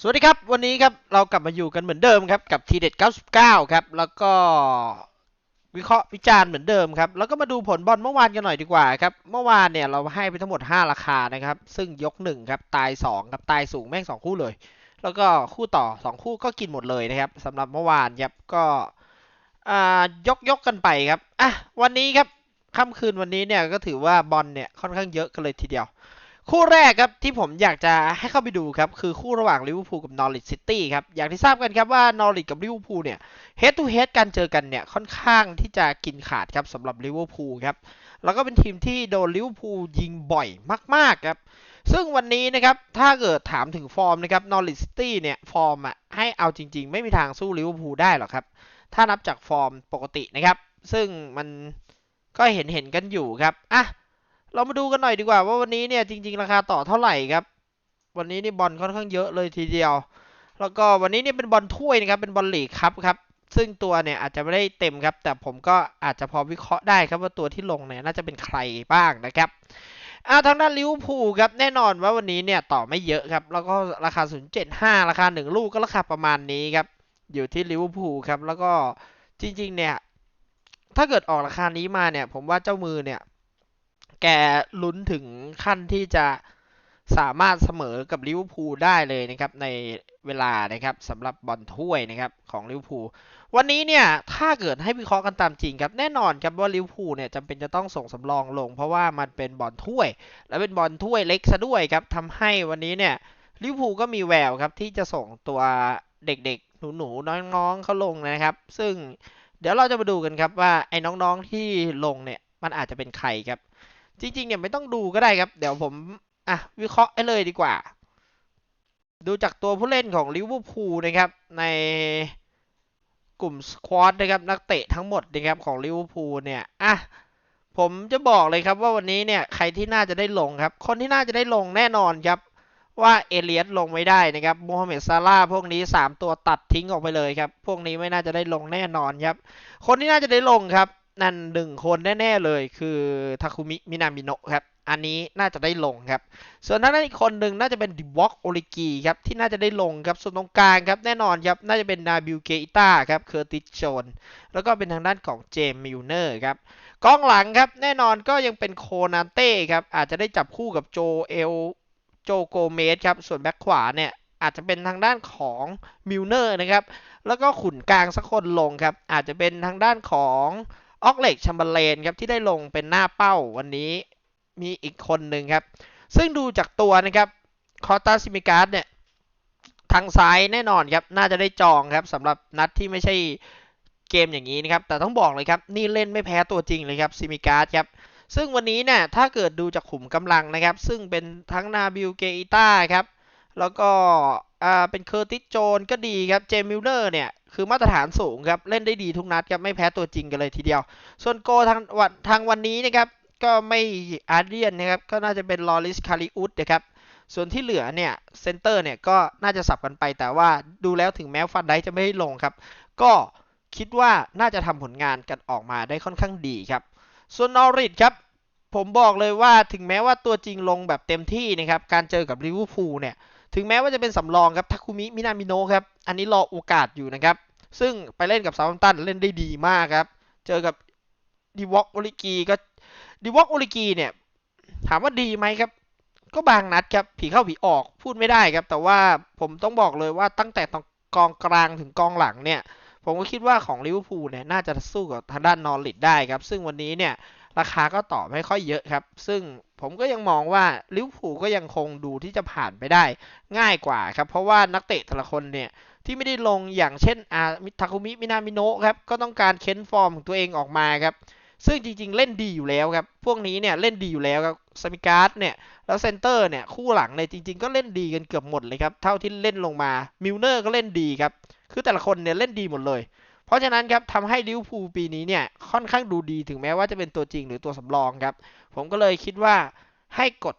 สวัสดีครับ วันนี้ครับเรากลับมาอยู่กันเหมือนเดิมครับกับทีเด็ด 99 ครับ แล้วก็วิเคราะห์วิจารณ์เหมือนเดิมครับ แล้วก็มาดูผลบอลเมื่อวานกันหน่อยดีกว่าครับ เมื่อวานเนี่ยเราให้ไปทั้งหมด 5 ราคานะครับ ซึ่งยก 1 ครับ ตาย 2 ครับ ตายสูงแม่ง 2 คู่เลย แล้วก็คู่ต่อ 2 คู่ก็กินหมดเลยนะครับสำหรับเมื่อวานครับก็อ่ายกยกกันไปครับอะวันนี้ครับค่ำคืนวันนี้เนี่ยก็ถือว่าบอลเนี่ยค่อนข้างเยอะกันเลยทีเดียว คู่แรกครับที่ผมอยากจะให้เข้าไปดูครับ คือคู่ระหว่างลิเวอร์พูลกับนอริ h ซิตี้ครับ อย่างที่ทราบกันครับว่านอริ h กับลิเวอร์พูลเนี่ยเฮดทูเฮดการเจอกันเนี่ยค่อนข้างที่จะกินขาดครับสำหรับลิเวอร์พูลครับแล้วก็เป็นทีมที่โดนลิเวอร์พูลยิงบ่อยมากๆครับซึ่งวันนี้นะครับถ้าเกิดถามถึงฟอร์มนะครับนอริ h ซิตี้เนี่ยฟอร์มอะให้เอาจริง ๆ ไม่มีทางสู้ลิเวอร์พูลได้หรอกครับถ้านับจากฟอร์มปกตินะครับ ซึ่งมันก็เห็นเห็นกันอยู่ครับอะ เรามาดูกันหน่อยดีกว่าว่าวันนี้เนี่ยจริง ๆ ราคาต่อเท่าไหร่ครับ วันนี้นี่บอลค่อนข้างเยอะเลยทีเดียว แล้วก็วันนี้เนี่ยเป็นบอลถ้วยนะครับเป็นบอลลีกครับครับซึ่งตัวเนี่ยอาจจะไม่ได้เต็มครับ แต่ผมก็อาจจะพอวิเคราะห์ได้ครับว่าตัวที่ลงเนี่ยน่าจะเป็นใครบ้างนะครับอาทางด้านลิเวอร์พูลครับแน่นอนว่าวันนี้เนี่ยต่อไม่เยอะครับ แล้วก็ราคา 0.75 ราคา 1 ลูกก็ราคาประมาณนี้ครับอยู่ที่ลิเวอร์พูลครับแล้วก็จริงๆเนี่ยถ้าเกิดออกราคานี้มาเนี่ย ผมว่าเจ้ามือเนี่ย แกลุ้นถึงขั้นที่จะสามารถเสมอกับลิเวอร์พูลได้เลยนะครับในเวลานะครับสำหรับบอลถ้วยนะครับของลิเวอร์พูลวันนี้เนี่ยถ้าเกิดให้วิเคราะห์กันตามจริงครับแน่นอนครับว่าลิเวอร์พูลเนี่ยจำเป็นจะต้องส่งสำรองลง เพราะว่ามันเป็นบอลถ้วย และเป็นบอลถ้วยเล็กซะด้วยครับทำให้วันนี้เนี่ยลิเวอร์พูลก็มีแววครับที่จะส่งตัวเด็กๆ หนูๆน้องๆเขาลงนะครับ ซึ่งเดี๋ยวเราจะมาดูกันครับว่าไอ้น้องๆที่ลงเนี่ยมันอาจจะเป็นใครครับ จริงๆเนี่ยไม่ต้องดูก็ได้ครับ เดี๋ยวผมอะวิเคราะห์ให้เลยดีกว่า ดูจากตัวผู้เล่นของลิเวอร์พูลนะครับ ในกลุ่มสควอตนะครับ นักเตะทั้งหมดนะครับของลิเวอร์พูลเนี่ยอะผมจะบอกเลยครับว่าวันนี้เนี่ยใครที่น่าจะได้ลงครับ คนที่น่าจะได้ลงแน่นอนครับ ว่าเอเลียสลงไม่ได้นะครับโมฮัมเหม็ดซาร่าพวกนี้ 3 ตัวตัดทิ้งออกไปเลยครับ พวกนี้ไม่น่าจะได้ลงแน่นอนครับ คนที่น่าจะได้ลงครับ นั่นหนึ่งคนแน่ ๆ เลยคือทาคุมิ มินามิโนะครับ อันนี้น่าจะได้ลงครับ ส่วนทางด้านอีกคนหนึ่งน่าจะเป็นดิวอกโอลิกีครับที่น่าจะได้ลงครับ ส่วนตรงกลางครับแน่นอนครับ น่าจะเป็นนาบิลเกอิต้าครับเคอร์ติสโจน แล้วก็เป็นทางด้านของเจมมิลเนอร์ครับกองหลังครับแน่นอนก็ยังเป็นโคนาเต้ครับอาจจะได้จับคู่กับโจเอลโจโกเมสครับส่วนแบ็คขวาเนี่ยอาจจะเป็นทางด้านของมิลเนอร์นะครับแล้วก็ขุนกลางสักคนลงครับอาจจะเป็นทางด้านของ ออกเล็กชัมเบอร์เลนครับที่ได้ลงเป็นหน้าเป้าวันนี้มีอีกคนหนึ่งครับ ซึ่งดูจากตัวนะครับคอตาซิมิการ์ดเนี่ยทางซ้ายแน่นอนครับ น่าจะได้จองครับสำหรับนัดที่ไม่ใช่เกมอย่างนี้นะครับ แต่ต้องบอกเลยครับ นี่เล่นไม่แพ้ตัวจริงเลยครับซิมิการ์ดครับ ซึ่งวันนี้เนี่ยถ้าเกิดดูจากขุมกำลังนะครับ ซึ่งเป็นทั้งนาบิลเกอิต้าครับ แล้วก็ อ่าเป็นเคอร์ติสโจนก็ดีครับ เจมิลเลอร์เนี่ยคือมาตรฐานสูงครับ เล่นได้ดีทุกนัดครับ ไม่แพ้ตัวจริงกันเลยทีเดียว ส่วนโกทางวันทางวันนี้นะครับ ก็ไม่อาร์เดียนนะครับ ก็น่าจะเป็นลอริสคาริอุสนะครับ ส่วนที่เหลือเนี่ยเซนเตอร์เนี่ยก็น่าจะสับกันไป แต่ว่าดูแล้วถึงแม้ฟันไดจะไม่ได้ลงครับ ก็คิดว่าน่าจะทำผลงานกันออกมาได้ค่อนข้างดีครับ ส่วนนอริทครับ ผมบอกเลยว่าถึงแม้ว่าตัวจริงลงแบบเต็มที่นะครับ การเจอกับลิเวอร์พูลเนี่ย ถึงแม้ว่าจะเป็นสำรองครับทาคุมิมินามิโนะครับ อันนี้รอโอกาสอยู่นะครับ ซึ่งไปเล่นกับซาว์ตันเล่นได้ดีมากครับ เจอกับดีวอกโอลิกีก็ดีวอกโอลิกีเนี่ย ถามว่าดีไหมครับ ก็บางนัดครับ ผีเข้าผีออกพูดไม่ได้ครับ แต่ว่าผมต้องบอกเลยว่าตั้งแต่ตรงกองกลางถึงกองหลังเนี่ย ผมก็คิดว่าของลิเวอร์พูลเนี่ยน่าจะสู้กับทางด้านนอริทได้ครับ ซึ่งวันนี้เนี่ย ราคาก็ต่อไม่ค่อยเยอะครับ ซึ่งผมก็ยังมองว่าลิเวอร์พูลก็ยังคงดูที่จะผ่านไปได้ง่ายกว่าครับ เพราะว่านักเตะแต่ละคนเนี่ยที่ไม่ได้ลงอย่างเช่นอาทาคุมิมินามิโนะครับ ก็ต้องการเค้นฟอร์มของตัวเองออกมาครับ ซึ่งจริงๆ เล่นดีอยู่แล้วครับ พวกนี้เนี่ยเล่นดีอยู่แล้วครับสมิการ์ดเนี่ย แล้วเซนเตอร์เนี่ยคู่หลังเนี่ยจริง ๆ ก็เล่นดีกันเกือบหมดเลยครับ เท่าที่เล่นลงมา มิลเนอร์ก็เล่นดีครับ คือแต่ละคนเนี่ยเล่นดีหมดเลย เพราะฉะนั้นครับทำให้ลิเวอร์พูลปีนี้เนี่ยค่อนข้างดูดีถึงแม้ว่าจะเป็นตัวจริงหรือตัวสำรองครับ ผมก็เลยคิดว่าให้กด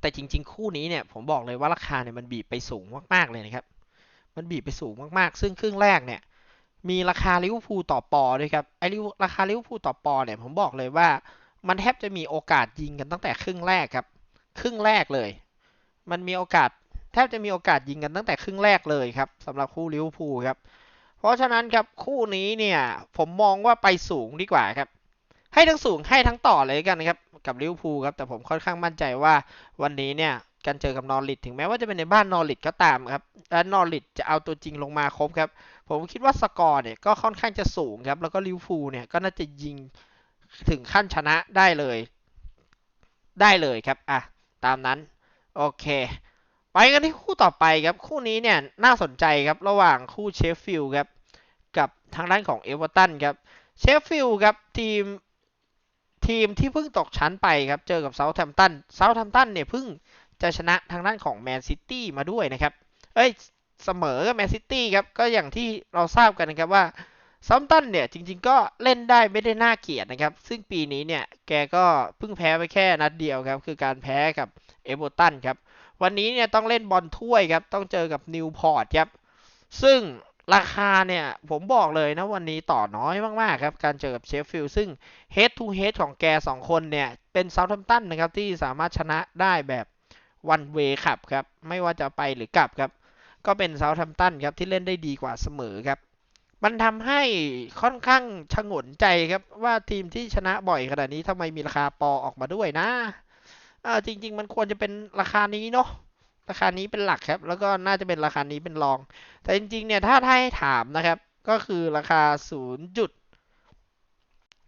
แต่จริง ๆ คู่นี้เนี่ย ผมบอกเลยว่าราคาเนี่ยมันบีบไปสูงมากๆเลยนะครับ มันบีบไปสูงมากๆ ซึ่งครึ่งแรกเนี่ย มีราคาลิเวอร์พูลต่อปอด้วยครับไอ้ลิวราคาลิเวอร์พูลต่อปอเนี่ยผมบอกเลยว่ามันแทบจะมีโอกาสยิงกันตั้งแต่ครึ่งแรกครับ ครึ่งแรกเลย มันมีโอกาส ทบจะมีโอกาสยิงกันตั้งแต่ครึ่งแรกเลยครับสำหรับคู่ลิเวอร์พูลครับ เพราะฉะนั้นครับคู่นี้เนี่ยผมมองว่าไปสูงดีกว่าครับ ให้ทั้งสูงให้ทั้งต่อเลยกันนะครับกับลิเวอร์พูลครับแต่ผมค่อนข้างมั่นใจว่าวันนี้เนี่ยการเจอกับนอริทถึงแม้ว่าจะเป็นในบ้านนอริทก็ตามครับและนอริทจะเอาตัวจริงลงมาครบครับผมคิดว่าสกอร์เนี่ยก็ค่อนข้างจะสูงครับแล้วก็ลิเวอร์พูลเนี่ยก็น่าจะยิงถึงขั้นชนะได้เลย ได้เลยครับอะตามนั้นโอเค ไปกันที่คู่ต่อไปครับ คู่นี้เนี่ยน่าสนใจครับระหว่างคู่เชฟฟิลด์ครับกับทางด้านของเอเวอร์ตันครับเชฟฟิลด์ครับทีมทีมที่เพิ่งตกชั้นไปครับเจอกับเซาท์แฮมป์ตันเซาท์แฮมป์ตันเนี่ยเพิ่งจะชนะทางด้านของแมนซิตี้มาด้วยนะครับเอ้ยเสมอกับแมนซิตี้ครับก็อย่างที่เราทราบกันนะครับว่าซัมตันเนี่ยจริง ๆ ก็เล่นได้ไม่ได้น่าเกลียดนะครับ ซึ่งปีนี้เนี่ยแกก็เพิ่งแพ้ไปแค่นัดเดียวครับ คือการแพ้กับเอเวอร์ตันครับ วันนี้เนี่ยต้องเล่นบอลถ้วยครับ ต้องเจอกับนิวพอร์ตครับ ซึ่งราคาเนี่ยผมบอกเลยนะวันนี้ต่อน้อยมาก ๆ ครับ การเจอกับเชฟฟิลด์ซึ่ง head to head ของแก 2 คนเนี่ย เป็นเซาท์แฮมตันนะครับ ที่สามารถชนะได้แบบ one way ขับครับ ไม่ว่าจะไปหรือกลับครับ ก็เป็นเซาท์แฮมตันครับ ที่เล่นได้ดีกว่าเสมอครับ มันทำให้ค่อนข้างชงนใจครับว่าทีมที่ชนะบ่อยขนาดนี้ทำไมมีราคาปอออกมาด้วยนะ ออจริง ๆ มันควรจะเป็นราคานี้เนาะราคานี้เป็นหลักครับ แล้วก็น่าจะเป็นราคานี้เป็นรอง แต่จริง ๆ เนี่ยถ้าให้ถามนะครับ ก็คือราคา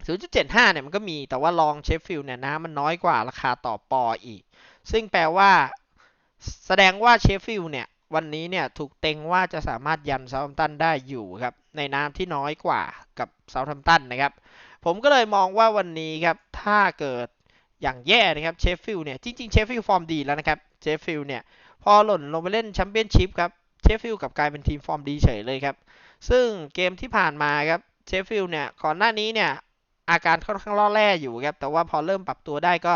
0.075 เนี่ยมันก็มีแต่ว่าลองเชฟฟิลด์เนี่ยนะมันน้อยกว่าราคาต่อปออีก ซึ่งแปลว่า แสดงว่าเชฟฟิลด์เนี่ย วันนี้เนี่ยถูกเต็งว่าจะสามารถยันเซาท์แฮมป์ตันได้อยู่ครับ ในน้ำที่น้อยกว่ากับเซาท์แฮมป์ตันนะครับ ผมก็เลยมองว่าวันนี้ครับ ถ้าเกิด อย่างแย่นะครับเชฟฟิลด์เนี่ยจริงๆเชฟฟิลด์ฟอร์มดีแล้วนะครับเชฟฟิลด์เนี่ยพอหล่นลงไปเล่นแชมเปี้ยนชิพครับเชฟฟิลด์กับกลายเป็นทีมฟอร์มดีเฉยเลยครับซึ่งเกมที่ผ่านมาครับเชฟฟิลด์เนี่ยก่อนหน้านี้เนี่ยอาการค่อนข้างล่อแร่อยู่ครับแต่ว่าพอเริ่มปรับตัวได้ก็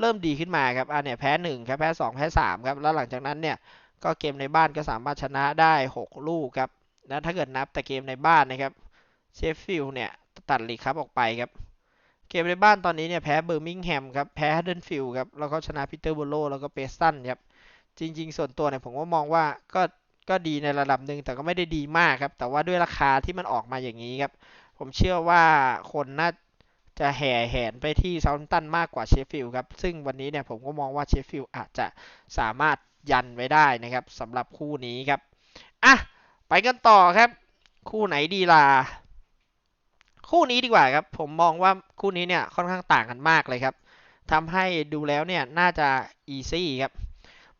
เริ่มดีขึ้นมาครับอ่าเนี่ยแพ้หนึ่งครับแพ้สองแพ้สามครับแล้วหลังจากนั้นเนี่ยก็เกมในบ้านก็สามารถชนะได้หกลูกครับแล้วถ้าเกิดนับแต่เกมในบ้านนะครับเชฟฟิลด์เนี่ยตัดลีกครับออกไปครับ เกมในบ้านตอนนี้เนี่ยแพ้เบอร์มิงแฮมครับ แพ้ฮัดเดนฟิลด์ครับ แล้วก็ชนะพีเตอร์โบโลแล้วก็เปสตันครับ จริง ๆ ส่วนตัวเนี่ยผมก็มองว่าก็ก็ดีในระดับหนึ่งแต่ก็ไม่ได้ดีมากครับ แต่ว่าด้วยราคาที่มันออกมาอย่างนี้ครับ ผมเชื่อว่าคนน่าจะแห่แหนไปที่เซาท์ตันมากกว่าเชฟฟิลด์ครับ ซึ่งวันนี้เนี่ยผมก็มองว่าเชฟฟิลด์อาจจะสามารถยันไว้ได้นะครับสำหรับคู่นี้ครับ อะ ไปกันต่อครับ คู่ไหนดีล่ะ คู่นี้ดีกว่าครับ ผมมองว่าคู่นี้เนี่ยค่อนข้างต่างกันมากเลยครับทำให้ดูแล้วเนี่ยน่าจะอีซี่ครับ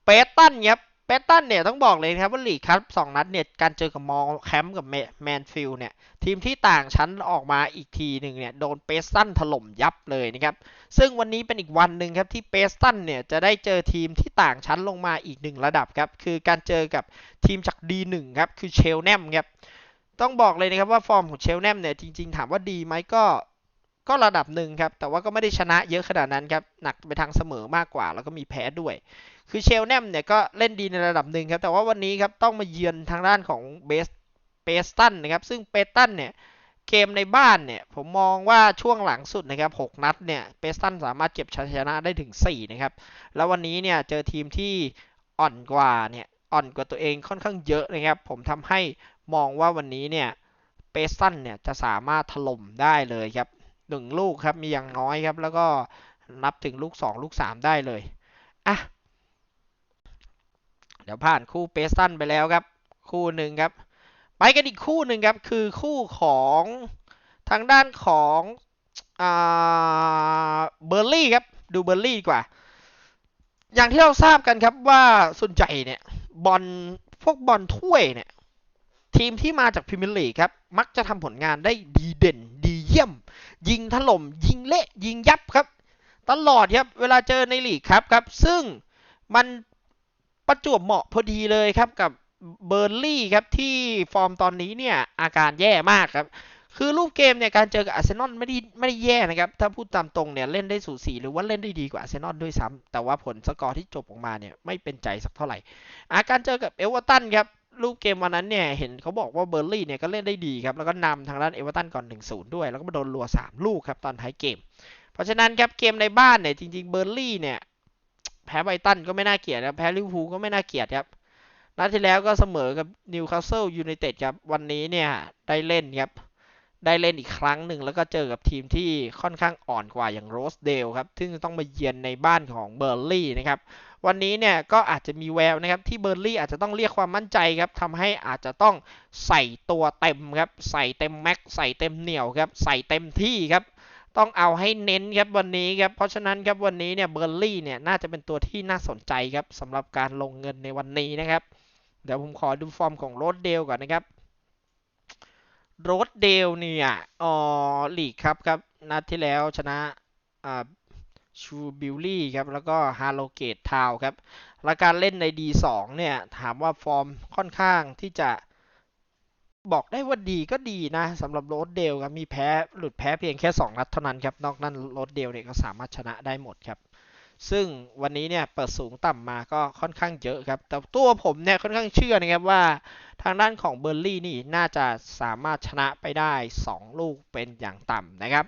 เปตันครับเปตันเนี่ยต้องบอกเลยครับว่าลีกครับสองนัดเนี่ยการเจอกับมอลแคมป์กับแมนฟิลเนี่ยทีมที่ต่างชั้นออกมาอีกทีหนึ่งเนี่ยโดนเปตันถล่มยับเลยนะครับซึ่งวันนี้เป็นอีกวันหนึ่งครับที่เปตันเนี่ยจะได้เจอทีมที่ต่างชั้นลงมาอีกหนึ่งระดับครับคือการเจอกับทีมจาก D1 ครับคือเชลแนมครับ ต้องบอกเลยนะครับว่าฟอร์มของเชลแนมเนี่ยจริงๆ ถามว่าดีไหมก็ก็ระดับหนึ่งครับ แต่ว่าก็ไม่ได้ชนะเยอะขนาดนั้นครับ หนักไปทางเสมอมากกว่า แล้วก็มีแพ้ด้วย คือเชลแนมเนี่ยก็เล่นดีในระดับหนึ่งครับ แต่ว่าวันนี้ครับต้องมาเยือนทางด้านของเบสเปสตันนะครับ ซึ่งเปสตันเนี่ยเกมในบ้านเนี่ยผมมองว่าช่วงหลังสุดนะครับ 6 นัดเนี่ยเปสตันสามารถเก็บชัยชนะได้ถึง 4 นะครับ แล้ววันนี้เนี่ยเจอทีมที่อ่อนกว่าเนี่ยอ่อนกว่าตัวเองค่อนข้างเยอะนะครับ ผมทำให้ มองว่าวันนี้เนี่ยเปสันเนี่ยจะสามารถถล่มได้เลยครับหนึ่งลูกครับมีอย่างน้อยครับ แล้วก็นับถึงลูก 2 ลูก 3 ได้เลยอะเดี๋ยวผ่านคู่เปสันไปแล้วครับ คู่หนึ่งครับ ไปกันอีกคู่หนึ่งครับ คือคู่ของทางด้านของเบอร์ลี่ครับ ดูเบอร์ลี่กว่า อย่างที่เราทราบกันครับว่าส่วนใหญ่เนี่ยบอลพวกบอลถ้วยเนี่ย ทีมที่มาจากพรีเมียร์ลีกครับ มักจะทำผลงานได้ดีเด่น ดีเยี่ยม ยิงถล่ม ยิงเละยิงยับครับ ตลอดครับ เวลาเจอในลีกครับครับ ซึ่งมันประจวบเหมาะพอดีเลยครับกับเบอร์ลี่ครับที่ฟอร์มตอนนี้เนี่ยอาการแย่มากครับ คือรูปเกมเนี่ยการเจอกับอาร์เซนอลไม่ได้ไม่ได้แย่นะครับ ถ้าพูดตามตรงเนี่ยเล่นได้สูสีหรือว่าเล่นได้ดีกว่าอาร์เซนอลด้วยซ้ำแต่ว่าผลสกอร์ที่จบออกมาเนี่ยไม่เป็นใจสักเท่าไหร่อาการเจอกับเอเวอร์ตันครับ รูปเกมวันนั้นเนี่ย เห็นเขาบอกว่าเบอร์ลี่เนี่ยก็เล่นได้ดีครับ แล้วก็นำทางด้านเอเวอร์ตันก่อน 1-0 ด้วย แล้วก็มาโดนรัว 3 ลูกครับ ตอนท้ายเกม เพราะฉะนั้นครับเกมในบ้านเนี่ย จริง ๆ เบอร์ลี่เนี่ย แพ้ไบตันก็ไม่น่าเกลียดครับแพ้ลิเวอร์พูลก็ไม่น่าเกลียดครับนัดที่แล้วก็เสมอกับนิวคาสเซิลยูไนเต็ดครับวันนี้เนี่ยได้เล่นครับได้เล่นอีกครั้งหนึ่งแล้วก็เจอกับทีมที่ค่อนข้างอ่อนกว่าอย่างโรสเดลครับ ซึ่งต้องมาเยือนในบ้านของเบอร์ลี่นะครับ วันนี้เนี่ยก็อาจจะมีแววนะครับที่เบอร์ลี่อาจจะต้องเรียกความมั่นใจครับทำให้อาจจะต้องใส่ตัวเต็มครับใส่เต็มแม็กใส่เต็มเหนียวครับใส่เต็มที่ครับต้องเอาให้เน้นครับวันนี้ครับเพราะฉะนั้นครับวันนี้เนี่ยเบอร์ลี่เนี่ยน่าจะเป็นตัวที่น่าสนใจครับสำหรับการลงเงินในวันนี้นะครับ เดี๋ยวผมขอดูฟอร์มของโรสเดลก่อนนะครับโรสเดลเนี่ยอ๋อลีกครับครับนัดที่แล้วชนะอ่า ชูบิลลี่ครับ แล้วก็ฮาโลเกตทาวครับ และการเล่นใน D2 เนี่ย ถามว่าฟอร์มค่อนข้างที่จะบอกได้ว่าดีก็ดีนะสำหรับโรสเดลครับ มีแพ้หลุดแพ้เพียงแค่ 2 นัดเท่านั้นครับ นอกนั้นโรสเดลเนี่ยก็สามารถชนะได้หมดครับ ซึ่งวันนี้เนี่ยเปิดสูงต่ำมาก็ค่อนข้างเยอะครับ แต่ตัวผมเนี่ยค่อนข้างเชื่อนะครับว่าทางด้านของเบอร์ลี่นี่น่าจะสามารถชนะไปได้ 2 ลูกเป็นอย่างต่ำนะครับ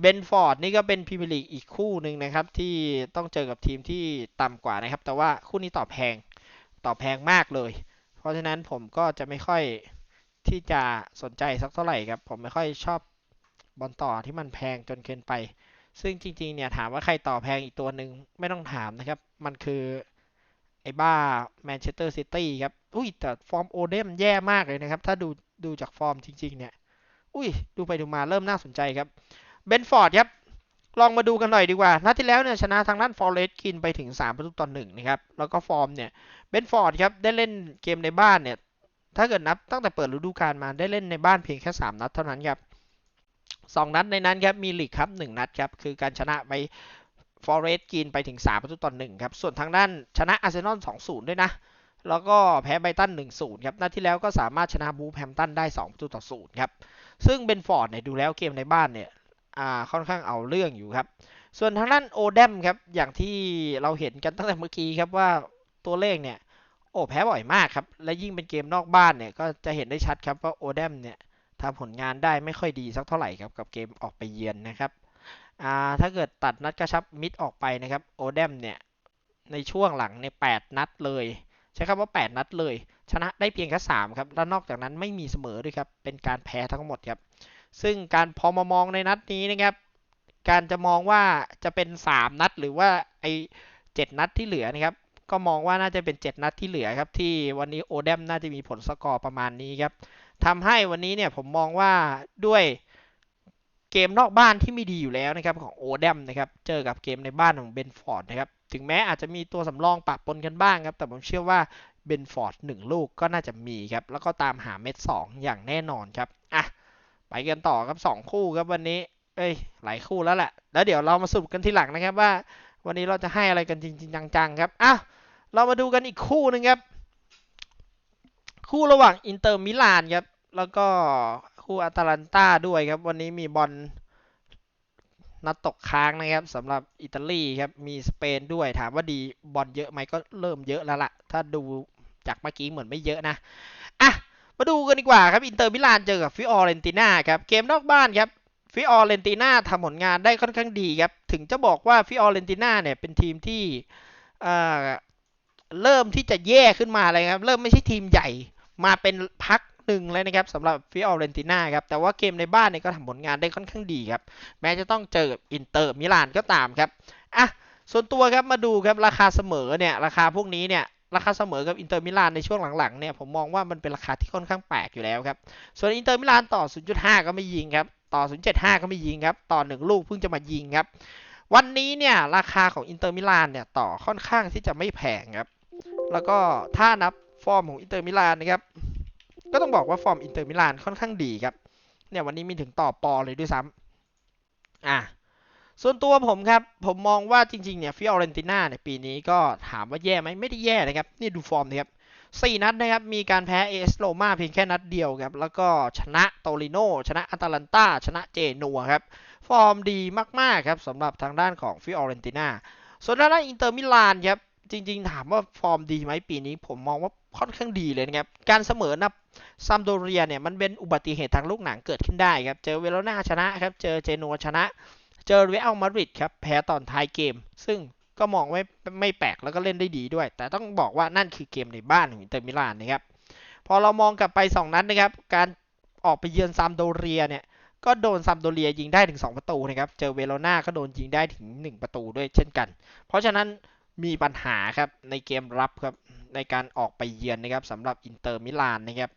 เบนฟอร์ดนี่ก็เป็นพรีเมียร์ลีกอีกคู่หนึ่งนะครับ ที่ต้องเจอกับทีมที่ต่ำกว่านะครับ แต่ว่าคู่นี้ต่อแพงต่อแพงมากเลย เพราะฉะนั้นผมก็จะไม่ค่อยที่จะสนใจสักเท่าไหร่ครับ ผมไม่ค่อยชอบบอลต่อที่มันแพงจนเกินไป ซึ่งจริง ๆ เนี่ยถามว่าใครต่อแพงอีกตัวหนึ่งไม่ต้องถามนะครับ มันคือไอ้บ้าแมนเชสเตอร์ซิตี้ครับ อุ้ยแต่ฟอร์มโอเดมแย่มากเลยนะครับ ถ้าดูดูจากฟอร์มจริง ๆ เนี่ย อุ้ยดูไปดูมาเริ่มน่าสนใจครับ เบนฟอร์ดครับ ลองมาดูกันหน่อยดีกว่า นัดที่แล้วเนี่ยชนะทางด้านฟอร์เรสต์กินไปถึง 3 ประตูต่อหนึ่งนะครับ แล้วก็ฟอร์มเนี่ย เบนฟอร์ดครับ ได้เล่นเกมในบ้านเนี่ย ถ้าเกิดนับตั้งแต่เปิดฤดูกาลมาได้เล่นในบ้านเพียงแค่ 3 นัดเท่านั้นครับสองนัดในนั้นครับ มีลีกครับ 1 นัดครับ คือการชนะไปฟอร์เรสต์กินไปถึง 3 ประตูต่อหนึ่งครับ ส่วนทางด้านชนะอาร์เซนอล2-0 ด้วยนะแล้วก็แพ้ไบรตัน 1-0 ครับ นัดที่แล้วก็สามารถชนะบูแฮมตันได้2ประตูต่อ0ครับ ซึ่งเบนฟอร์ดเนี่ยดูแล้วเกมในบ้านเนี่ย ค่อนข้างเอาเรื่องอยู่ครับ ส่วนทางด้านโอเดมครับ อย่างที่เราเห็นกันตั้งแต่เมื่อกี้ครับว่าตัวเลขเนี่ย โอ้แพ้บ่อยมากครับ และยิ่งเป็นเกมนอกบ้านเนี่ย ก็จะเห็นได้ชัดครับว่าโอเดมเนี่ยทำผลงานได้ไม่ค่อยดีสักเท่าไหร่ครับกับเกมออกไปเยือนนะครับถ้าเกิดตัดนัดกระชับมิดออกไปนะครับโอเดมเนี่ยในช่วงหลังใน8นัดเลยใช้คำว่า 8 นัดเลย ชนะได้เพียงแค่3ครับ แล้วนอกจากนั้นไม่มีเสมอด้วยครับ เป็นการแพ้ทั้งหมดครับ ซึ่งการพอมามองในนัดนี้นะครับ การจะมองว่าจะเป็น 3 นัดหรือว่าไอ้7นัดที่เหลือนะครับ ก็มองว่าน่าจะเป็น 7 นัดที่เหลือครับ ที่วันนี้โอเดมน่าจะมีผลสกอร์ประมาณนี้ครับทำให้วันนี้เนี่ยผมมองว่าด้วยเกมนอกบ้านที่ไม่ดีอยู่แล้วนะครับของโอเดมนะครับ เจอกับเกมในบ้านของเบนฟอร์ดนะครับ ถึงแม้อาจจะมีตัวสำรองปะปนกันบ้างครับ แต่ผมเชื่อว่าเบนฟอร์ดหนึ่งลูกก็น่าจะมีครับ แล้วก็ตามหาเม็ดสองอย่างแน่นอนครับ อะ ไปกันต่อครับสองคู่ครับวันนี้ เอ้ยหลายคู่แล้วแหละ แล้วเดี๋ยวเรามาสรุปกันทีหลังนะครับว่า วันนี้เราจะให้อะไรกันจริงๆจังๆครับอะเรามาดูกันอีกคู่หนึ่งครับ คู่ระหว่างอินเตอร์มิลานครับ แล้วก็คู่อาตาลันตาด้วยครับ วันนี้มีบอลนัดตกค้างนะครับสำหรับอิตาลีครับ มีสเปนด้วยถามว่าดีบอลเยอะไหมก็เริ่มเยอะแล้วล่ะ ถ้าดูจากเมื่อกี้เหมือนไม่เยอะนะ มาดูกันดีกว่าครับอินเตอร์มิลานเจอกับฟิออเรนติน่าครับเกมนอกบ้านครับฟิออเรนติน่าทำผลงานได้ค่อนข้างดีครับถึงจะบอกว่าฟิออเรนติน่าเนี่ยเป็นทีมที่เริ่มที่จะแย่ขึ้นมาเลยครับเริ่มไม่ใช่ทีมใหญ่มาเป็นพักหนึ่งเลยนะครับสำหรับฟิออเรนติน่าครับแต่ว่าเกมในบ้านเนี่ยก็ทำผลงานได้ค่อนข้างดีครับแม้จะต้องเจอกับอินเตอร์มิลานก็ตามครับอะส่วนตัวครับมาดูครับราคาเสมอเนี่ยราคาพวกนี้เนี่ย ราคาเสมอกับอินเตอร์มิลานในช่วงหลังๆเนี่ยผมมองว่ามันเป็นราคาที่ค่อนข้างแปลกอยู่แล้วครับ ส่วนอินเตอร์มิลานต่อ 0.5 ก็ไม่ยิงครับ ต่อ 0.75 ก็ไม่ยิงครับ ต่อ 1 ลูกเพิ่งจะมายิงครับ วันนี้เนี่ยราคาของอินเตอร์มิลานเนี่ยต่อค่อนข้างที่จะไม่แพงครับ แล้วก็ถ้านับฟอร์มของอินเตอร์มิลานนะครับ ก็ต้องบอกว่าฟอร์มอินเตอร์มิลานค่อนข้างดีครับ เนี่ยวันนี้มีถึงต่อปอเลยด้วยซ้ำอะ ส่วนตัวผมครับ ผมมองว่าจริงๆเนี่ยฟิออเรนติน่าในปีนี้ก็ถามว่าแย่ไหมไม่ได้แย่นะครับ นี่ดูฟอร์มนะครับสี่นัดนะครับ มีการแพ้เอสโรมาเพียงแค่นัดเดียวครับ แล้วก็ชนะโตริโนชนะอัตแลนตาชนะเจนัวครับ ฟอร์มดีมากๆครับสำหรับทางด้านของฟิออเรนติน่าส่วนทางด้านอินเตอร์มิลานครับ จริงๆ ถามว่าฟอร์มดีไหมปีนี้ ผมมองว่าค่อนข้างดีเลยนะครับ การเสมอนับซัมโดเรียเนี่ยมันเป็นอุบัติเหตุทางลูกหนังเกิดขึ้นได้ครับ เจอเวโรนาชนะครับ เจอเจนัวชนะ เจอเรอัลมาดริดครับแพ้ตอนท้ายเกม ซึ่งก็มองไม่ไม่แปลกแล้วก็เล่นได้ดีด้วย แต่ต้องบอกว่านั่นคือเกมในบ้านของอินเตอร์มิลานนะครับพอเรามองกลับไป 2 นัดนะครับ การออกไปเยือนซามโดเรียเนี่ยก็โดนซามโดเรียยิงได้ถึง 2 ประตูนะครับ เจอเวโรนาก็โดนยิงได้ถึง 1 ประตูด้วยเช่นกัน เพราะฉะนั้นมีปัญหาครับในเกมรับครับในการออกไปเยือนนะครับสำหรับอินเตอร์มิลานนะครับ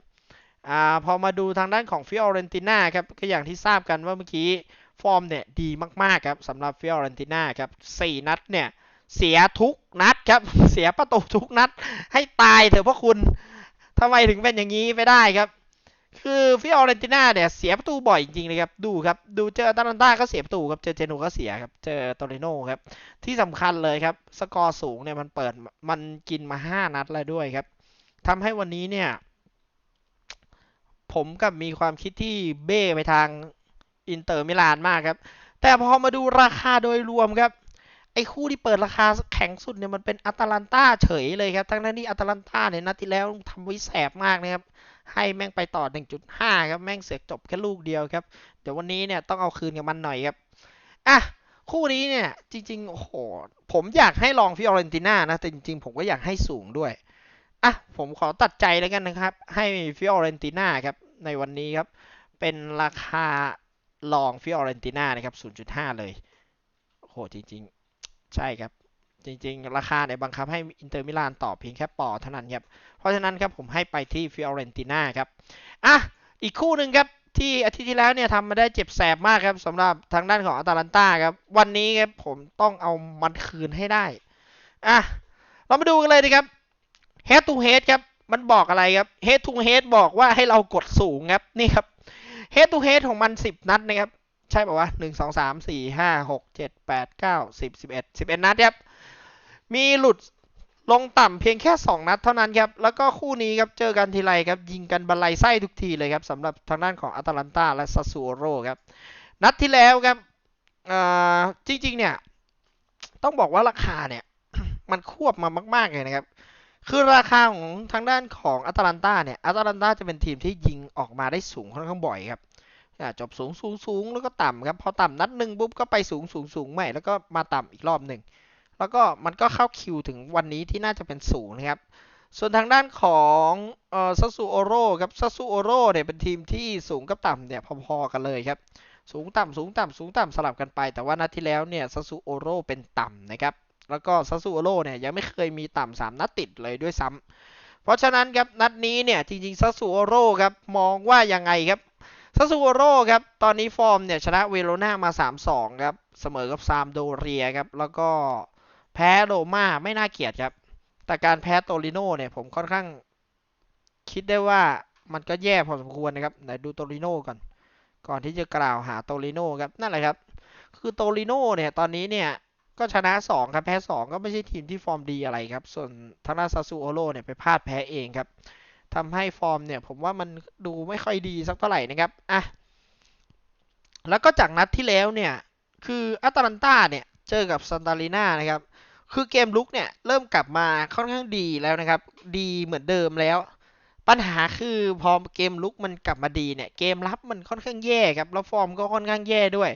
อพอมาดูทางด้านของฟิออเรนติน่าครับก็อย่างที่ทราบกันว่าเมื่อกี้ ฟอร์มเนี่ยดีมากๆครับสำหรับฟิออเรนติน่าครับสี่นัดเนี่ยเสียทุกนัดครับเสียประตูทุกนัด ให้ตายเถอะพวกคุณทำไมถึงเป็นอย่างนี้ไม่ได้ครับ คือฟิออเรนติน่าเนี่ยเสียประตูบ่อยจริงๆเลยครับดูครับดูเจอตาลันตาก็เสียประตูครับเจอเจนูก็เสียครับเจอโตริโน่ครับที่สำคัญเลยครับสกอร์สูงเนี่ยมันเปิดมันกินมา5นัดแล้วด้วยครับทำให้วันนี้เนี่ยผมกับมีความคิดที่เบ้ไปทาง อินเตอร์มิลานมากครับ แต่พอมาดูราคาโดยรวมครับ ไอ้คู่ที่เปิดราคาแข็งสุดเนี่ยมันเป็นอัตแลนตาเฉยเลยครับ ทั้งนั้นที่อัตแลนตาเนี่ยนัดที่แล้วทำไว้แสบมากนะครับ ให้แม่งไปต่อ 1.5 ครับแม่งเสือกจบแค่ลูกเดียวครับ เดี๋ยววันนี้เนี่ยต้องเอาคืนกับมันหน่อยครับ อะคู่นี้เนี่ยจริงๆโอ้โหผมอยากให้ลองฟิออเรนติน่านะ แต่จริงๆ ผมก็อยากให้สูงด้วย อะ ผมขอตัดใจแล้วกันนะครับ ให้ฟิออเรนติน่าครับ ในวันนี้ครับ เป็นราคา ลองฟิออเรนติน่านะครับ 0.5 เลย โหจริง ๆ ใช่ครับ จริง ๆ ราคาเนี่ยบังคับให้อินเตอร์มิลานต่อเพียงแค่ปอเท่านั้นครับ เพราะฉะนั้นครับผมให้ไปที่ฟิออเรนติน่าครับ อะ อีกคู่หนึ่งครับ ที่อาทิตย์ที่แล้วเนี่ยทำมาได้เจ็บแสบมากครับสำหรับทางด้านของอาตาลันตาครับ วันนี้ครับผมต้องเอามันคืนให้ได้ อะ เรามาดูกันเลยนะครับ head to head ครับ มันบอกอะไรครับ head to head บอกว่าให้เรากดสูงครับ นี่ครับ head to head ของมัน10นัดนะครับ ใช่ป่าวะหนึ่งสองสามสี่ห้าหกเจ็ดแปดเก้าสิบสิบเอ็ดสิบเอ็ดนัดครับ มีหลุดลงต่ำเพียงแค่ 2 นัดเท่านั้นครับ แล้วก็คู่นี้ครับ เจอกันทีไรครับ ยิงกันบันไลไส้ทุกทีเลยครับสำหรับทางด้านของอาตาลันตาและซาซูโอโรครับ นัดที่แล้วครับจริงๆเนี่ย ต้องบอกว่าราคาเนี่ย มันควบมามาก ๆ เลยนะครับ คือราคาของทางด้านของอาตาลันตาเนี่ยอาตาลันตาจะเป็นทีมที่ยิงออกมาได้สูงค่อนข้างบ่อยครับจบสูงสูงสูงแล้วก็ต่ำครับ พอต่ำนัดหนึ่งปุ๊บก็ไปสูงสูงสูงใหม่แล้วก็มาต่ำอีกรอบหนึ่งแล้วก็มันก็เข้าคิวถึงวันนี้ที่น่าจะเป็นสูงนะครับ ส่วนทางด้านของเออซาซูโอโร่ครับซาซูโอโร่เนี่ยเป็นทีมที่สูงกับต่ำเนี่ยพอๆกันเลยครับ สูงต่ำสูงต่ำสูงต่ำสลับกันไป แต่ว่านัดที่แล้วเนี่ยซาซูโอโร่เป็นต่ำนะครับ แล้วก็ซาซูโอโร่เนี่ยยังไม่เคยมีต่ำสามนัดติดเลยด้วยซ้ำเพราะฉะนั้นครับนัดนี้เนี่ยจริงๆซาซูโอโร่ครับมองว่ายังไงครับซาซูโอโร่ครับตอนนี้ฟอร์มเนี่ยชนะเวโรนามา 3-2 ครับเสมอกับซามโดเรียครับแล้วก็แพ้โรม่าไม่น่าเกลียดครับ แต่การแพ้โตริโน่เนี่ยผมค่อนข้างคิดได้ว่ามันก็แย่พอสมควรนะครับไหนดูโตริโน่ก่อน ก่อนที่จะกล่าวหาโตริโน่ครับนั่นแหละครับ คือโตริโน่เนี่ยตอนนี้เนี่ย ก็ชนะ2ครับแพ้ 2 ก็ไม่ใช่ทีมที่ฟอร์มดีอะไรครับ ส่วนทางด้านซาซูโอโรเนี่ยไปพลาดแพ้เองครับทำให้ฟอร์มเนี่ยผมว่ามันดูไม่ค่อยดีสักเท่าไหร่นะครับอะแล้วก็จากนัดที่แล้วเนี่ยคืออัตแลนตาเนี่ยเจอกับซันตาลีนานะครับคือเกมลุกเนี่ยเริ่มกลับมาค่อนข้างดีแล้วนะครับ ดีเหมือนเดิมแล้ว ปัญหาคือพอเกมลุกมันกลับมาดีเนี่ยเกมรับมันค่อนข้างแย่ครับแล้วฟอร์มก็ค่อนข้างแย่ด้วย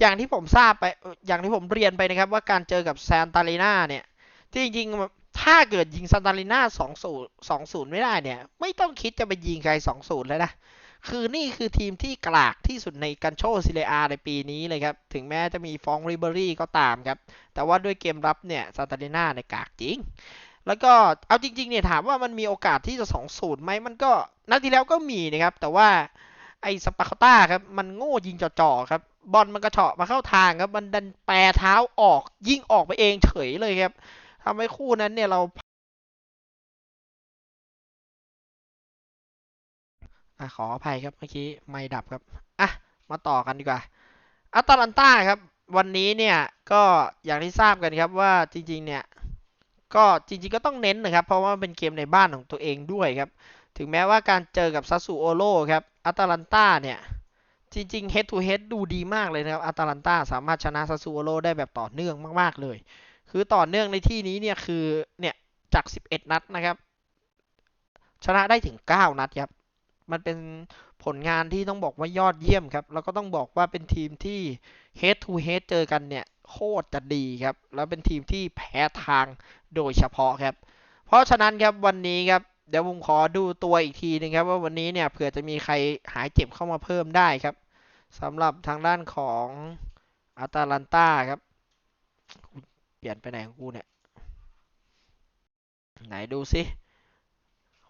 อย่างที่ผมทราบไปอย่างที่ผมเรียนไปนะครับว่าการเจอกับซานตาลีนาเนี่ยที่จริงถ้าเกิดยิงซานตาลีนาสองศูนย์สองศูนย์ไม่ได้เนี่ย ไม่ต้องคิดจะไปยิงใครสองศูนย์เลยนะคือนี่คือทีมที่กลากที่สุดในกันโชซิเลอาในปีนี้เลยครับ ถึงแม้จะมีฟองริเบอรี่ก็ตามครับ แต่ว่าด้วยเกมรับเนี่ยซาตาลิน่าในกากจริง แล้วก็เอาจริงๆเนี่ยถามว่ามันมีโอกาสที่จะสองศูนย์ไหมมันก็นัดที่แล้วก็มีนะครับ แต่ว่าไอ้สปาคาต้าครับมันโง่ยิงจ่อๆครับ บอลมันกระเฉาะมาเข้าทางครับ มันดันแปรเท้าออกยิงออกไปเองเฉยเลยครับทำให้คู่นั้นเนี่ยเราอะขออภัยครับเมื่อกี้ไม่ดับครับอะมาต่อกันดีกว่าอัตแลนตาครับ วันนี้เนี่ยก็อย่างที่ทราบกันครับว่าจริงๆเนี่ย ก็จริงๆก็ต้องเน้นนะครับ เพราะว่าเป็นเกมในบ้านของตัวเองด้วยครับ ถึงแม้ว่าการเจอกับซัสซูโอโร่ครับอัตแลนตาเนี่ยจริงๆ head to head ดูดีมากเลยนะครับอัตแลนตาสามารถชนะซัสซูโอโร่ได้แบบต่อเนื่องมากๆเลย คือต่อเนื่องในที่นี้เนี่ยคือเนี่ยจาก 11 นัดนะครับ ชนะได้ถึง 9 นัดครับ มันเป็นผลงานที่ต้องบอกว่ายอดเยี่ยมครับ แล้วก็ต้องบอกว่าเป็นทีมที่ head to head เจอกันเนี่ย โคตรจะดีครับ แล้วเป็นทีมที่แพ้ทางโดยเฉพาะครับ เพราะฉะนั้นครับวันนี้ครับเดี๋ยวผมขอดูตัวอีกทีหนึงครับ ว่าวันนี้เนี่ยเผื่อจะมีใครหายเจ็บเข้ามาเพิ่มได้ครับสำหรับทางด้านของอาตาลันตาครับ เปลี่ยนไปไหนของกูเนี่ย ไหนดูสิ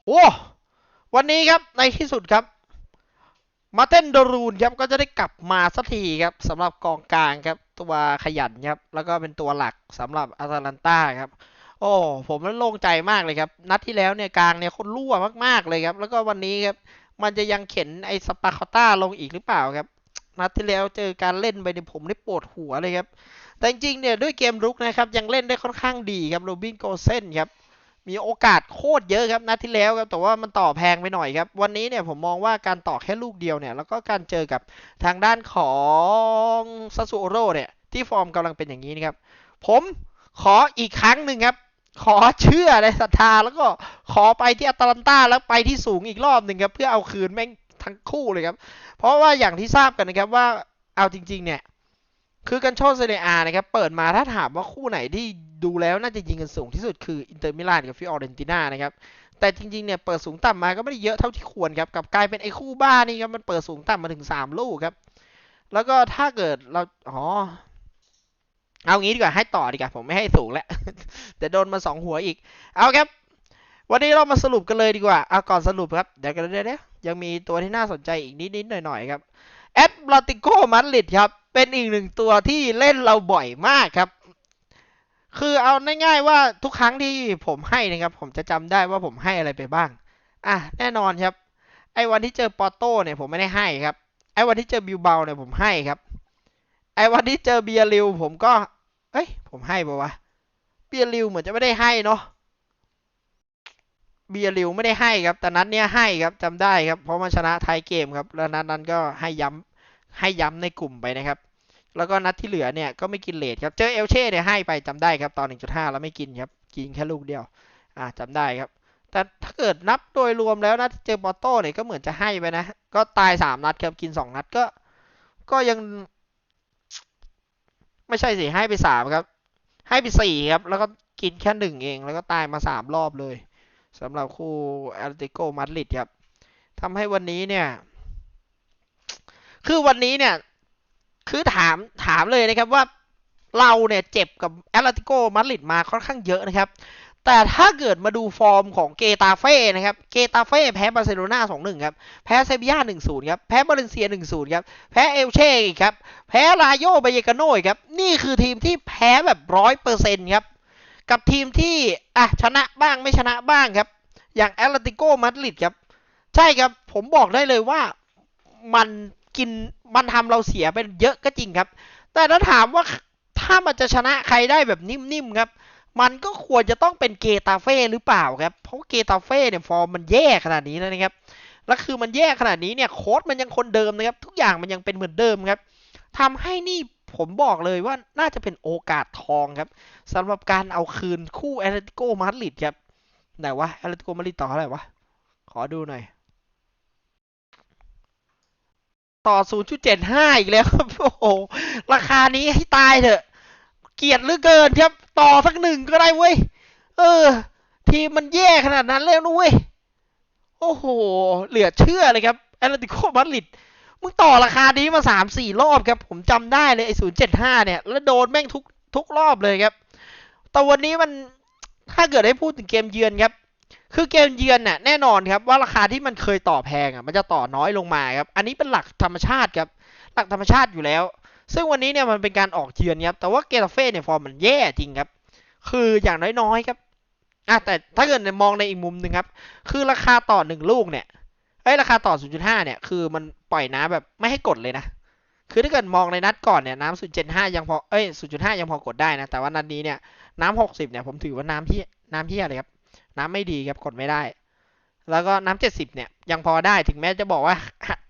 โอ้ วันนี้ครับในที่สุดครับ มาเต้นโดรูนครับก็จะได้กลับมาสักทีครับสำหรับกองกลางครับ ตัวขยันครับ แล้วก็เป็นตัวหลักสำหรับอาตาลันตาครับ โอ้ผมนั้นโล่งใจมากเลยครับ นัดที่แล้วเนี่ยกลางเนี่ยคนรั่วมากๆเลยครับ แล้วก็วันนี้ครับ มันจะยังเข็นไอ้สปาคาต้าลงอีกหรือเปล่าครับ นัดที่แล้วเจอการเล่นไปเนี่ยผมได้ปวดหัวเลยครับแต่จริงๆเนี่ยด้วยเกมรุกนะครับยังเล่นได้ค่อนข้างดีครับโรบินโกเซนครับ มีโอกาสโคตรเยอะครับนัดที่แล้วครับแต่ว่ามันต่อแพงไปหน่อยครับ วันนี้เนี่ยผมมองว่าการต่อแค่ลูกเดียวเนี่ย แล้วก็การเจอกับทางด้านของซาซูโอโร่เนี่ยที่ฟอร์มกำลังเป็นอย่างนี้นะครับ ผมขออีกครั้งหนึ่งครับ ขอเชื่อในศรัทธาแล้วก็ขอไปที่อัตแลนตาแล้วไปที่สูงอีกรอบหนึ่งครับ เพื่อเอาคืนแม่งทั้งคู่เลยครับ เพราะว่าอย่างที่ทราบกันนะครับว่าเอาจริง ๆ เนี่ย คือกันโชเซเนอานะครับ เปิดมาถ้าถามว่าคู่ไหนที่ ดูแล้วน่าจะยิงกันสูงที่สุดคืออินเตอร์มิลานกับฟิออเรนติน่านะครับ แต่จริงๆเนี่ยเปิดสูงต่ำมาก็ไม่ได้เยอะเท่าที่ควรครับกลับกลายเป็นไอ้คู่บ้านนี่ครับมันเปิดสูงต่ำมาถึงสามลูกครับ แล้วก็ถ้าเกิดเราอ๋อเอางี้ดีกว่าให้ต่อดีกว่าผมไม่ให้สูงแล้วแต่โดนมาสองหัวอีก เอาครับ วันนี้เรามาสรุปกันเลยดีกว่าเอาก่อนสรุปครับเดี๋ยวกันเดี๋ยวเดี๋ยวยังมีตัวที่น่าสนใจอีกนิดๆหน่อยๆครับแอตเลติโกมาดริดครับเป็นอีกหนึ่งตัวที่เล่นเราบ่อยมากครับ คือเอาง่ายๆว่าทุกครั้งที่ผมให้นะครับ ผมจะจำได้ว่าผมให้อะไรไปบ้าง อะแน่นอนครับ ไอ้วันที่เจอปอโต้เนี่ยผมไม่ได้ให้ครับ ไอ้วันที่เจอบิลเบาเนี่ยผมให้ครับ ไอ้วันที่เจอเบียริวผมก็ เอ้ย ผมให้ปะวะ เบียริวเหมือนจะไม่ได้ให้เนาะ เบียริวไม่ได้ให้ครับ แต่นัดเนี้ยให้ครับจำได้ครับ เพราะมันชนะไทยเกมครับ แล้วนัดนั้นก็ให้ย้ำให้ย้ำในกลุ่มไปนะครับ แล้วก็นัดที่เหลือเนี่ยก็ไม่กินเลทครับ เจอเอลเช่เนี่ยให้ไปจำได้ครับตอน 1.5 แล้วไม่กินครับ กินแค่ลูกเดียว อ่าจำได้ครับ แต่ถ้าเกิดนับโดยรวมแล้วนะเจอปอโต้เนี่ยก็เหมือนจะให้ไปนะ ก็ตายสามนัดครับ กินสองนัดก็ ก็ยัง ไม่ใช่สิให้ไปสามครับ ให้ไปสี่ครับ แล้วก็กินแค่หนึ่งเอง แล้วก็ตายมาสามรอบเลยสำหรับคู่แอตเลติโกมาดริดครับทำให้วันนี้เนี่ย คือวันนี้เนี่ย คือถามถามเลยนะครับว่าเราเนี่ยเจ็บกับแอตเลติโกมาดริดมาค่อนข้างเยอะนะครับ แต่ถ้าเกิดมาดูฟอร์มของเกตาเฟ่นะครับ เกตาเฟ่แพ้บาร์เซโลนา2-1 ครับ แพ้เซบีย่า1-0 ครับ แพ้บาเลนเซีย 1-0 ครับ แพ้เอลเช่อีกครับ แพ้ลาโยบเยกาโนอีกครับ นี่คือทีมที่แพ้แบบร้อยเปอร์เซ็นต์ครับ กับทีมที่อะชนะบ้างไม่ชนะบ้างครับ อย่างแอตเลติโกมาดริดครับ ใช่ครับ ผมบอกได้เลยว่ามันกินมันทำเราเสียไปเยอะก็จริงครับ แต่ถ้าถามว่าถ้ามันจะชนะใครได้แบบนิ่มๆครับ มันก็ควรจะต้องเป็นเกตาเฟ่หรือเปล่าครับ เพราะเกตาเฟ่เนี่ยฟอร์มมันแย่ขนาดนี้แล้วนะครับ แล้วคือมันแย่ขนาดนี้เนี่ยโค้ดมันยังคนเดิมนะครับ ทุกอย่างมันยังเป็นเหมือนเดิมครับทำให้นี่ผมบอกเลยว่าน่าจะเป็นโอกาสทองครับสำหรับการเอาคืนคู่แอตเลติโกมาดริดครับ ไหนวะแอตเลติโกมาดริดต่อเท่าไรวะ ขอดูหน่อย ต่อ 0.75 อีกแล้วครับ โอ้โห ราคานี้ให้ตายเถอะ เกียดเหลือเกินครับ ต่อสักหนึ่งก็ได้เว้ย เออ ทีมมันแย่ขนาดนั้นแล้วนะเว้ย โอ้โห เหลือเชื่อเลยครับแอตเลติโกมาดริดมึงต่อราคานี้มาสามสี่รอบครับ ผมจำได้เลยไอ้ศูนย์เจ็ดห้าเนี่ย แล้วโดนแม่งทุกทุกรอบเลยครับ แต่วันนี้มันถ้าเกิดให้พูดถึงเกมเยือนครับ คือเกมเยือนน่ะแน่นอนครับว่าราคาที่มันเคยต่อแพงอะมันจะต่อน้อยลงมาครับอันนี้เป็นหลักธรรมชาติครับหลักธรรมชาติอยู่แล้ว ซึ่งวันนี้เนี่ยมันเป็นการออกเยือนครับแต่ว่าเกตาเฟ่เนี่ยฟอร์มมันแย่จริงครับ คืออย่างน้อยๆครับอะแต่ถ้าเกิดมองในอีกมุมหนึ่งครับ คือราคาต่อหนึ่งลูกเนี่ยเอ้ราคาต่อ 0.5 เนี่ย คือมันปล่อยน้ำแบบไม่ให้กดเลยนะ คือถ้าเกิดมองในนัดก่อนเนี่ยน้ำ0.75 ยังพอ เอ้ย 0.5 ยังพอ กดได้นะ แต่ว่านัดนี้เนี่ยน้ำ60 เนี่ย ผมถือว่าน้ำที่น้ำที่อะไรครับ น้ำไม่ดีครับกดไม่ได้ แล้วก็น้ำ70เนี่ยยังพอได้ถึงแม้จะบอกว่า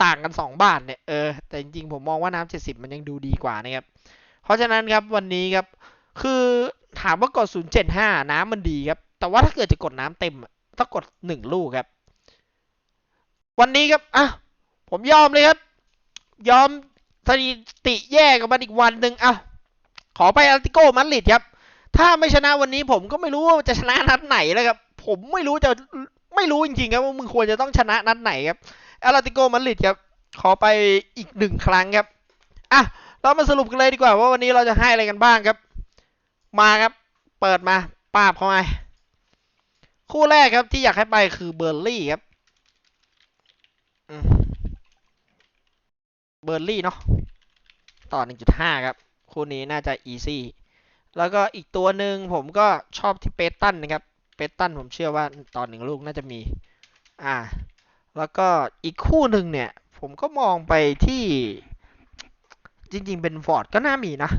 ต่างกัน 2 บาทเนี่ยเออแต่จริงๆผมมองว่าน้ำ70มันยังดูดีกว่านะครับ เพราะฉะนั้นครับวันนี้ครับคือถามว่ากด0.75น้ำมันดีครับ แต่ว่าถ้าเกิดจะกดน้ำเต็มต้องกด1ลูกครับ วันนี้ครับอะผมยอมเลยครับ ยอมสถิติแย่กับมันอีกวันหนึ่งอะขอไปอาร์ติโกมาดริดครับ ถ้าไม่ชนะวันนี้ผมก็ไม่รู้ว่าจะชนะนัดไหนแล้วครับ ผมไม่รู้จะไม่รู้จริงๆครับว่ามึงควรจะต้องชนะนัดไหนครับอาติโกมาดริดครับขอไปอีกหนึ่งครั้งครับอะเรามาสรุปกันเลยดีกว่าว่าวันนี้เราจะให้อะไรกันบ้างครับ มาครับ เปิดมาปาบเข้ามาคู่แรกครับที่อยากให้ไปคือเบอร์ลี่ครับเบอร์ลี่เนาะต่อ 1.5 ครับ คู่นี้น่าจะอีซี่แล้วก็อีกตัวหนึ่งผมก็ชอบที่เปตันนะครับ เปตันผมเชื่อว่าตอนหนึ่งลูกน่าจะมี อ่า แล้วก็อีกคู่หนึ่งเนี่ย ผมก็มองไปที่จริง ๆ เป็นฟอร์ดก็น่ามีนะ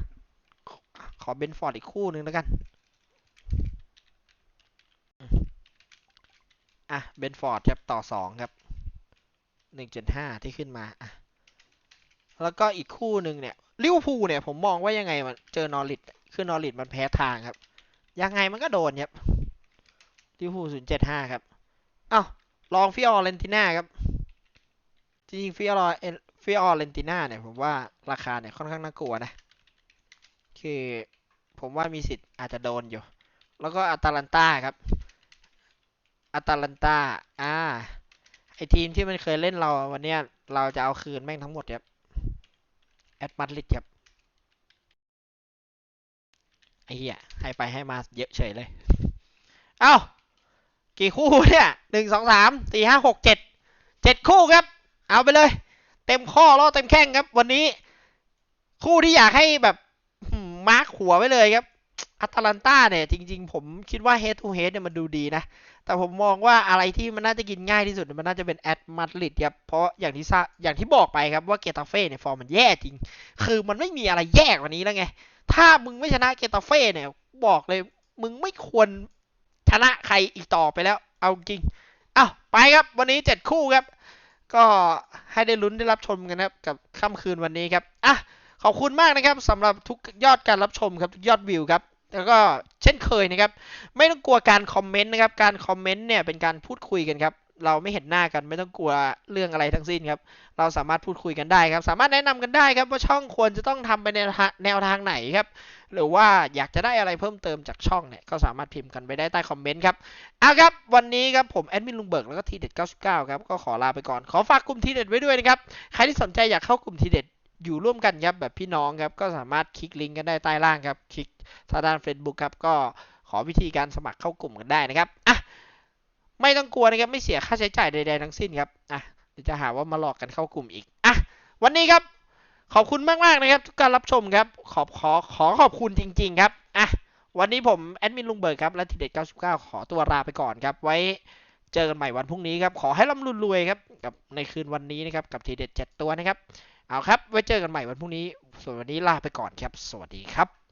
ขอเป็นฟอร์ดอีกคู่หนึ่งแล้วกัน อะเบนฟอร์ดครับต่อสองครับหนึ่งจุดห้าที่ขึ้นมาอะแล้วก็อีกคู่หนึ่งเนี่ยลิเวอร์พูลเนี่ยผมมองว่ายังไงมันเจอนอริทคือนอริทมันแพ้ทางครับ ยังไงมันก็โดนครับ ลิเวอร์พูลศูนย์เจ็ดห้าครับอ้าวลองฟิออเรนติน่าครับ จริงๆฟิออเรฟิออเรนติน่าเนี่ยผมว่าราคาเนี่ยค่อนข้างน่ากลัวนะ คือผมว่ามีสิทธิ์อาจจะโดนอยู่ แล้วก็อาตาลันตาครับอาตาลันตาอ่า ไอทีมที่มันเคยเล่นเราวันเนี้ยเราจะเอาคืนแม่งทั้งหมดครับ แอดมาดริดครับ ไอเหี้ยให้ไปให้มาเยอะเฉยเลย เอ้า กี่คู่เนี่ยหนึ่งสองสามสี่ห้าหกเจ็ดเจ็ดคู่ครับ เอาไปเลย เต็มข้อล้อเต็มแข้งครับ วันนี้ คู่ที่อยากให้แบบมาร์คหัวไว้เลยครับอาตาลันตาเนี่ย จริง ๆ ผมคิดว่า head to head เนี่ยมันดูดีนะ แต่ผมมองว่าอะไรที่มันน่าจะกินง่ายที่สุด มันน่าจะเป็นแอดมาดริดครับ เพราะอย่างที่ทราอย่างที่บอกไปครับว่าเกตาเฟ่เนี่ยฟอร์มมันแย่จริง คือมันไม่มีอะไรแย่กว่านี้แล้วไง ถ้ามึงไม่ชนะเกตาเฟ่เนี่ย บอกเลยมึงไม่ควร ชนะใครอีกต่อไปแล้ว เอาจริงอ้าวไปครับ วันนี้เจ็ดคู่ครับ ก็ให้ได้ลุ้นได้รับชมกันครับ กับค่ำคืนวันนี้ครับอะขอบคุณมากนะครับสำหรับทุกยอดการรับชมครับทุกยอดวิวครับแล้วก็เช่นเคยนะครับ ไม่ต้องกลัวการคอมเมนต์นะครับ การคอมเมนต์เนี่ยเป็นการพูดคุยกันครับ เราไม่เห็นหน้ากันไม่ต้องกลัวเรื่องอะไรทั้งสิ้นครับ เราสามารถพูดคุยกันได้ครับ สามารถแนะนำกันได้ครับว่าช่องควรจะต้องทำไปในแนวทางไหนครับ หรือว่าอยากจะได้อะไรเพิ่มเติมจากช่องเนี่ยก็สามารถพิมพ์กันไปได้ใต้คอมเมนต์ครับเอาครับ วันนี้ครับผมแอดมินลุงเบิร์กแล้วก็ทีเด็ด99ครับก็ขอลาไปก่อนขอฝากกลุ่มทีเด็ดไว้ด้วยนะครับใครที่สนใจอยากเข้ากลุ่มทีเด็ดอยู่ร่วมกันครับแบบพี่น้องครับก็สามารถคลิกลิงก์กันได้ใต้ล่างครับคลิกทางด้าน Facebook ครับก็ขอวิธีการสมัครเข้ากลุ่มกันได้นะครับอะ ไม่ต้องกลัวนะครับ ไม่เสียค่าใช้จ่ายใดๆทั้งสิ้นครับอะเดี๋ยวจะหาว่ามาหลอกกันเข้ากลุ่มอีกอะวันนี้ครับ ขอบคุณมากๆนะครับทุกการรับชมครับ ขอบขอขอขอบคุณจริง ๆ ครับอะวันนี้ผมแอดมินลุงเบิร์ดครับและทีเด็ด99 ขอตัวลาไปก่อนครับ ไว้เจอกันใหม่วันพรุ่งนี้ครับ ขอให้ร่ำรวยครับกับในคืนวันนี้นะครับกับทีเด็ด7ตัวนะครับ เอาครับ ไว้เจอกันใหม่วันพรุ่งนี้ ส่วนวันนี้ลาไปก่อนครับ สวัสดีครับ